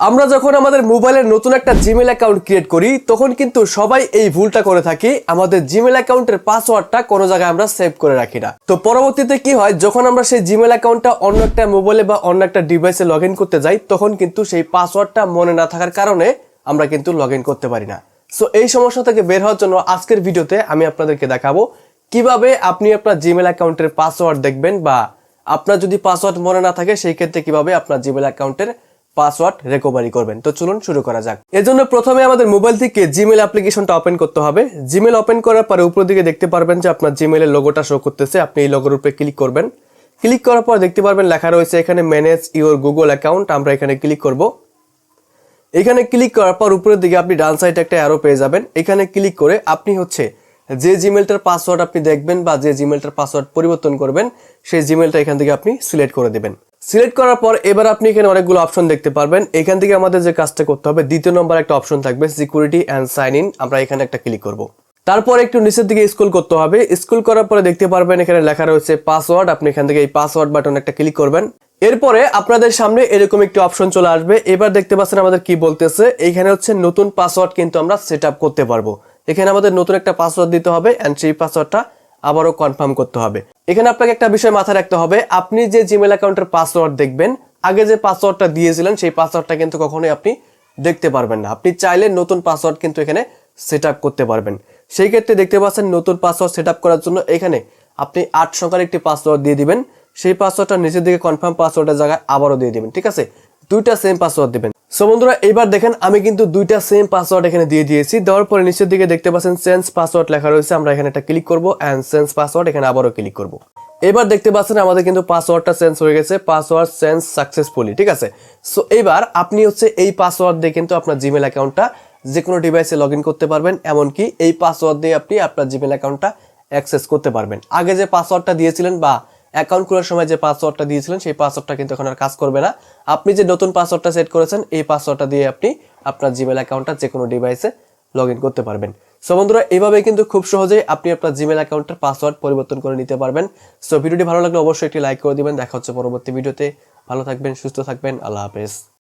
আমরা যখন আমাদের মোবাইলে নতুন একটা জিমেল অ্যাকাউন্ট ক্রিয়েট করি, তখন কিন্তু সবাই এই ভুলটা করে থাকি। আমাদের জিমেল অ্যাকাউন্টের পাসওয়ার্ডটা কোনো জায়গায় আমরা সেভ করে রাখি না। তো পরবর্তীতে কি হয়, যখন আমরা সেই জিমেল অ্যাকাউন্টটা অন্য একটা মোবাইলে বা অন্য একটা ডিভাইসে লগ করতে যাই, তখন কিন্তু সেই পাসওয়ার্ডটা মনে না থাকার কারণে আমরা কিন্তু লগ করতে পারি না। সো এই সমস্যা থেকে বের হওয়ার জন্য আজকের ভিডিওতে আমি আপনাদেরকে দেখাবো, কীভাবে আপনি আপনার জিমেল অ্যাকাউন্টের পাসওয়ার্ড দেখবেন বা আপনার যদি পাসওয়ার্ড মনে না থাকে, সেই ক্ষেত্রে কীভাবে আপনার জিমেল অ্যাকাউন্টের পাসওয়ার্ড রিকভারি করবেন। তো চলুন শুরু করা যাক। এর জন্য প্রথমে আমাদের মোবাইল থেকে জিমেল অ্যাপ্লিকেশনটা ওপেন করতে হবে। জিমেল ওপেন করার পরে উপর দিকে দেখতে পারবেন যে আপনার জিমেলের লোগোটা শো করতেছে। আপনি এই লোগোর উপরে ক্লিক করবেন। ক্লিক করার পর দেখতে পারবেন লেখা রয়েছে এখানে ম্যানেজ ইওর গুগল অ্যাকাউন্ট আমরা এখানে ক্লিক করব। এখানে ক্লিক করার পর উপরের দিকে আপনি ডান সাইডে একটা অ্যারো পেয়ে যাবেন। এখানে ক্লিক করে আপনি হচ্ছে যে জিমেলটার পাসওয়ার্ড আপনি দেখবেন বা যে জিমেলটার পাসওয়ার্ড পরিবর্তন করবেন, সেই জিমেলটা এখান থেকে আপনি সিলেক্ট করে দেবেন। সিলেক্ট করার পর এবার আপনি এখানে অনেকগুলো অপশন দেখতে পারবেন। এখান থেকে আমাদের যে কাজটা করতে হবে, দ্বিতীয় নম্বর একটা অপশন থাকবে সিকিউরিটি অ্যান্ড সাইন ইন আমরা এখানে একটা ক্লিক করব। তারপর একটু নিচের দিকে স্কুল করতে হবে। স্কুল করার পরে দেখতে পারবেন এখানে লেখা রয়েছে পাসওয়ার্ড আপনি এখান থেকে এই পাসওয়ার্ড বাটন একটা ক্লিক করবেন। এরপরে আপনাদের সামনে এরকম একটি অপশন চলে আসবে। এবার দেখতে পাচ্ছেন আমাদের কি বলতেছে। এখানে হচ্ছে নতুন পাসওয়ার্ড কিন্তু আমরা সেট করতে পারব। এখানে আমাদের নতুন একটা পাসওয়ার্ড দিতে হবে অ্যান্ড সেই পাসওয়ার্ডটা আবারও কনফার্ম করতে হবে। এখানে আপনাকে একটা বিষয় মাথায় রাখতে হবে। আপনি যে জিমেল অ্যাকাউন্টের পাসওয়ার্ড দেখবেন, আগে যে পাসওয়ার্ডটা দিয়েছিলেন, সেই পাসওয়ার্ডটা কিন্তু কখনোই আপনি দেখতে পারবেন না। আপনি চাইলে নতুন পাসওয়ার্ড কিন্তু এখানে সেট করতে পারবেন। সেই ক্ষেত্রে দেখতে পাচ্ছেন নতুন পাসওয়ার্ড সেট করার জন্য এখানে আপনি আট সংখ্যার একটি পাসওয়ার্ড দিয়ে দিবেন। সেই পাসওয়ার্ডটা নিচের দিকে কনফার্ম পাসওয়ার্ডের জায়গায় আবারও দিয়ে দিবেন, ঠিক আছে? দুইটা সেম পাসওয়ার্ড দিবেন। সো বন্ধুরা, এবার দেখেন আমি কিন্তু দুইটা সেম পাসওয়ার্ড এখানে দিয়ে দিয়েছি। দেওয়ার পরে নিচের দিকে দেখতে পাচ্ছেন সেন্স পাসওয়ার্ড লেখা রয়েছে। আমরা এখানে একটা ক্লিক করব অ্যান্ড সেন্স পাসওয়ার্ড এখানে আবারও ক্লিক করব। এবার দেখতে পাচ্ছেন আমাদের কিন্তু পাসওয়ার্ডটা চেঞ্জ হয়ে গেছে পাসওয়ার্ড চেঞ্জ সাকসেসফুলি ঠিক আছে? সো এবার আপনি হচ্ছে এই পাসওয়ার্ড দিয়ে কিন্তু আপনার জিমেল অ্যাকাউন্টটা যে কোনো ডিভাইসে লগ করতে পারবেন, এমনকি এই পাসওয়ার্ড দিয়ে আপনি আপনার জিমেল অ্যাকাউন্টটা অ্যাক্সেস করতে পারবেন। আগে যে পাসওয়ার্ডটা দিয়েছিলেন বা অ্যাকাউন্ট খোলার সময় যে পাসওয়ার্ডটা দিয়েছিলেন, সেই পাসওয়ার্ডটা কিন্তু এখন আর কাজ করবে না। আপনি যে নতুন পাসওয়ার্ডটা সেট করেছেন, এই পাসওয়ার্ডটা দিয়ে আপনি আপনার জিমেল অ্যাকাউন্টটা যে কোনো ডিভাইসে লগ ইন করতে পারবেন। সো বন্ধুরা এইভাবে কিন্তু খুব সহজেই আপনি আপনার জিমেল অ্যাকাউন্টের পাসওয়ার্ড পরিবর্তন করে নিতে পারবেন। সো ভিডিওটি ভালো লাগলে অবশ্যই একটি লাইক করে দিবেন। দেখা হচ্ছে পরবর্তী ভিডিওতে। ভালো থাকবেন, সুস্থ থাকবেন। আল্লাহ হাফেজ।